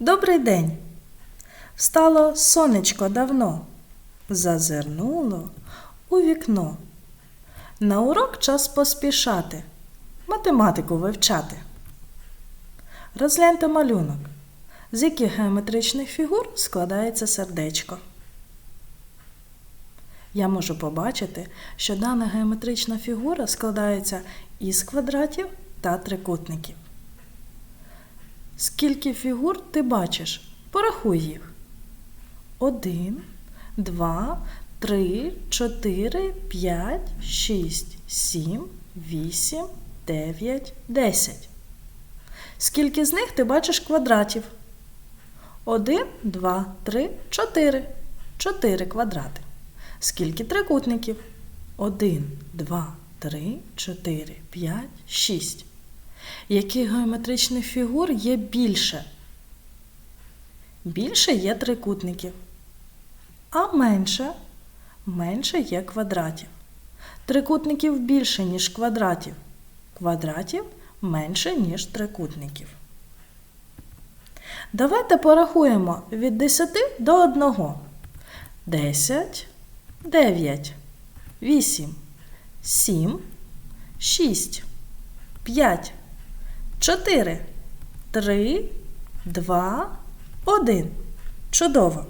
Добрий день. Встало сонечко давно, зазирнуло у вікно. На урок час поспішати, математику вивчати. Розгляньте малюнок, з яких геометричних фігур складається сердечко. Я можу побачити, що дана геометрична фігура складається із квадратів та трикутників. Скільки фігур ти бачиш? Порахуй їх. Один, два, три, чотири, п'ять, шість, сім, вісім, дев'ять, десять. Скільки з них ти бачиш квадратів? Один, два, три, чотири. Чотири квадрати. Скільки трикутників? Один, два, три, чотири, п'ять, шість. Яких геометричних фігур є більше? Більше є трикутників. А менше? Менше є квадратів. Трикутників більше, ніж квадратів. Квадратів менше, ніж трикутників. Давайте порахуємо від 10 до 1. 10, 9, 8, 7, 6, 5, 4, 3, 2, 1. Чудово!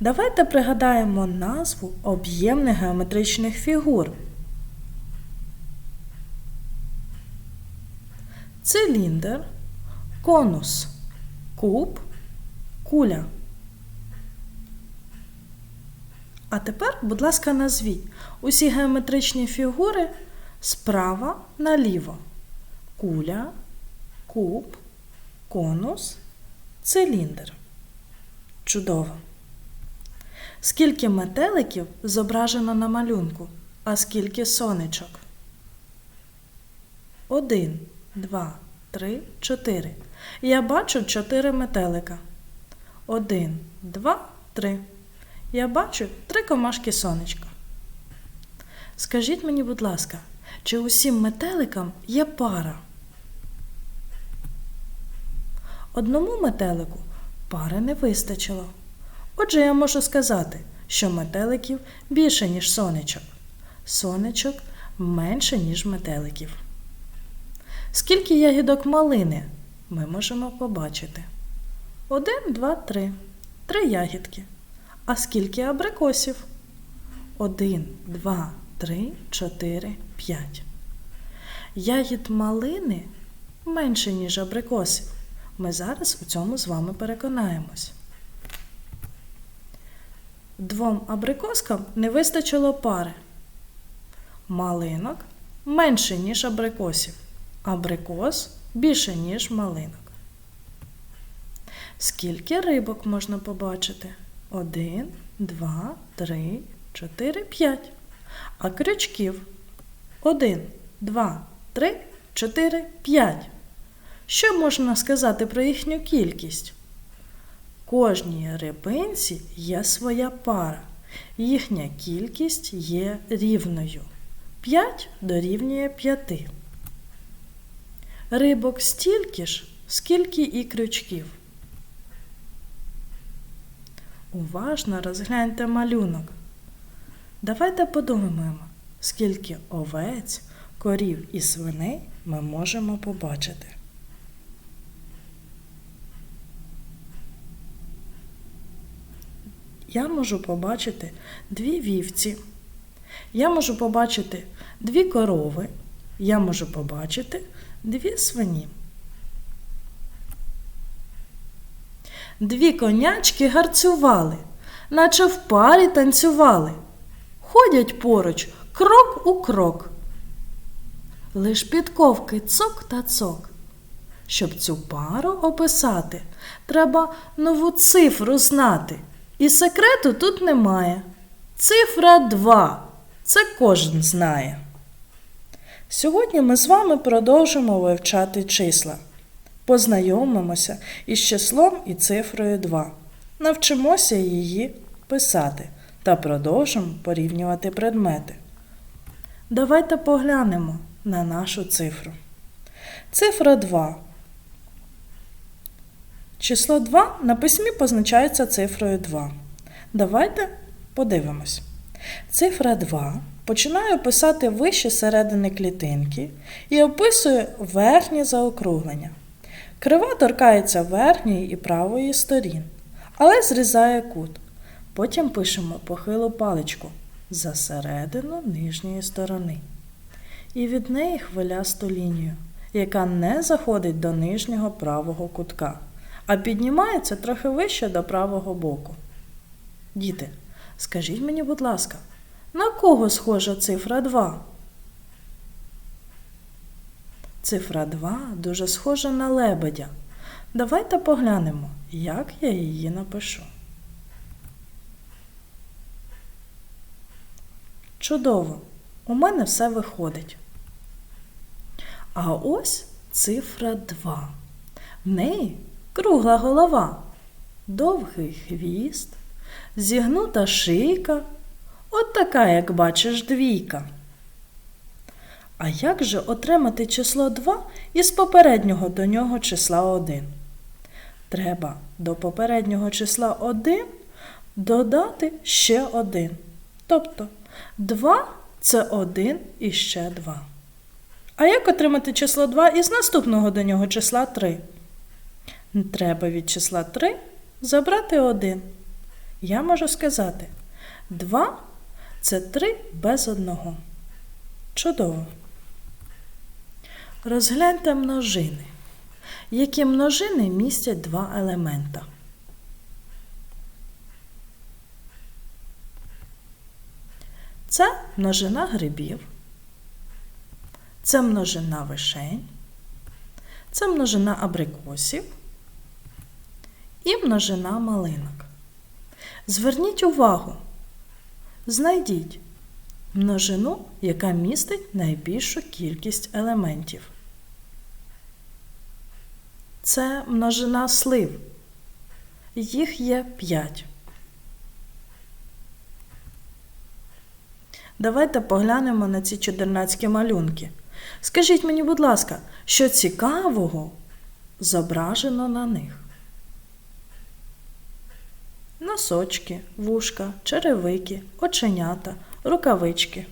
Давайте пригадаємо назву об'ємних геометричних фігур. Циліндр, конус, куб, куля. А тепер, будь ласка, назвіть усі геометричні фігури справа наліво. Куля, куб, конус, циліндр. Чудово! Скільки метеликів зображено на малюнку, а скільки сонечок? Один, два, три, чотири. Я бачу чотири метелика. Один, два, три. Я бачу три комашки сонечка. Скажіть мені, будь ласка, чи усім метеликам є пара? Одному метелику пари не вистачило. Отже, я можу сказати, що метеликів більше, ніж сонечок. Сонечок менше, ніж метеликів. Скільки ягідок малини ми можемо побачити? Один, два, три. Три ягідки. А скільки абрикосів? Один, два, три, чотири, п'ять. Ягід малини менше, ніж абрикосів. Ми зараз у цьому з вами переконаємось. Двом абрикоскам не вистачило пари. Малинок менше, ніж абрикосів. Абрикос більше, ніж малинок. Скільки рибок можна побачити? Один, два, три, чотири, п'ять. А крючків? Один, два, три, чотири, п'ять. Що можна сказати про їхню кількість? Кожній рибинці є своя пара. Їхня кількість є рівною. 5 дорівнює 5. Рибок стільки ж, скільки і крючків. Уважно розгляньте малюнок. Давайте подумаємо, скільки овець, корів і свиней ми можемо побачити. Я можу побачити дві вівці. Я можу побачити дві корови. Я можу побачити дві свині. Дві конячки гарцювали, наче в парі танцювали. Ходять поруч крок у крок. Лиш підковки цок та цок. Щоб цю пару описати, треба нову цифру знати. І секрету тут немає. Цифра 2. Це кожен знає. Сьогодні ми з вами продовжимо вивчати числа. Познайомимося із числом і цифрою 2. Навчимося її писати та продовжимо порівнювати предмети. Давайте поглянемо на нашу цифру. Цифра 2. Число 2 на письмі позначається цифрою 2. Давайте подивимось. Цифра 2 починає писати вище середини клітинки і описує верхнє заокруглення. Крива торкається верхньої і правої сторін, але зрізає кут. Потім пишемо похилу паличку за середину нижньої сторони. І від неї хвилясту лінію, яка не заходить до нижнього правого кутка, а піднімається трохи вище до правого боку. Діти, скажіть мені, будь ласка, на кого схожа цифра 2? Цифра 2 дуже схожа на лебедя. Давайте поглянемо, як я її напишу. Чудово! У мене все виходить. А ось цифра 2. В неї кругла голова, довгий хвіст, зігнута шийка, от така, як бачиш, двійка. А як же отримати число 2 із попереднього до нього числа 1? Треба до попереднього числа 1 додати ще 1. Тобто 2 це 1 і ще 2. А як отримати число 2 із наступного до нього числа 3? Треба від числа 3 забрати 1. Я можу сказати 2 це 3 без 1. Чудово. Розгляньте множини. Які множини містять два елемента? Це множина грибів, це множина вишень, це множина абрикосів і множина малинок. Зверніть увагу, знайдіть множину, яка містить найбільшу кількість елементів. Це множина слив. Їх є 5. Давайте поглянемо на ці чудернацькі малюнки. Скажіть мені, будь ласка, що цікавого зображено на них? Носочки, вушка, черевики, оченята, рукавички.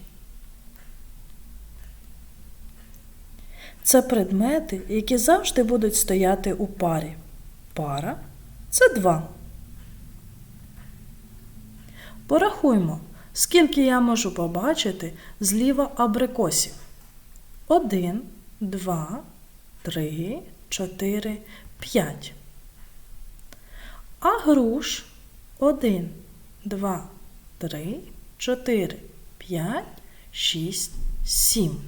Це предмети, які завжди будуть стояти у парі. Пара це два. Порахуймо, скільки я можу побачити зліва абрикосів. Один, два, три, чотири, п'ять. А груш один, два, три, чотири, п'ять, шість, сім.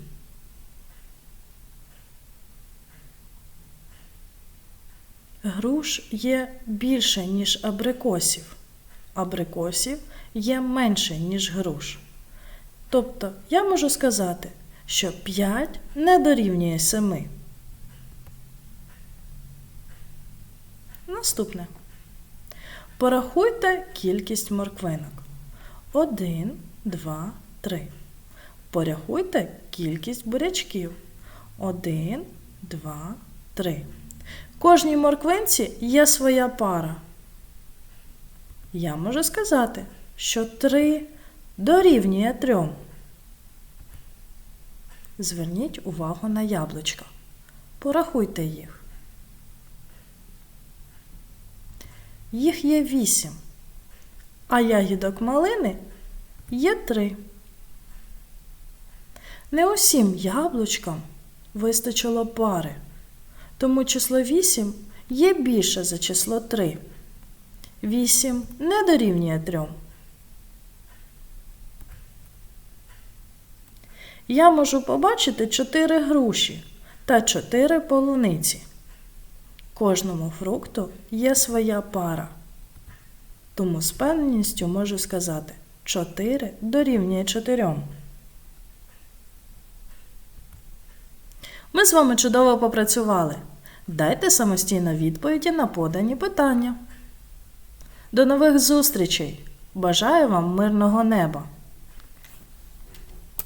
Груш є більше, ніж абрикосів. Абрикосів є менше, ніж груш. Тобто я можу сказати, що 5 не дорівнює 7. Наступне. Порахуйте кількість морквинок. 1, 2, 3. Порахуйте кількість бурячків. 1, 2, 3. Кожній морквинці є своя пара. Я можу сказати, що 3 дорівнює 3. Зверніть увагу на яблучка. Порахуйте їх. Їх є 8, а ягідок малини є 3. Не усім яблучкам вистачило пари, тому число 8 є більше за число 3. 8 не дорівнює 3. Я можу побачити 4 груші та 4 полуниці. Кожному фрукту є своя пара. Тому з певністю можу сказати 4 дорівнює 4. Ми з вами чудово попрацювали. Дайте самостійно відповіді на подані питання. До нових зустрічей! Бажаю вам мирного неба!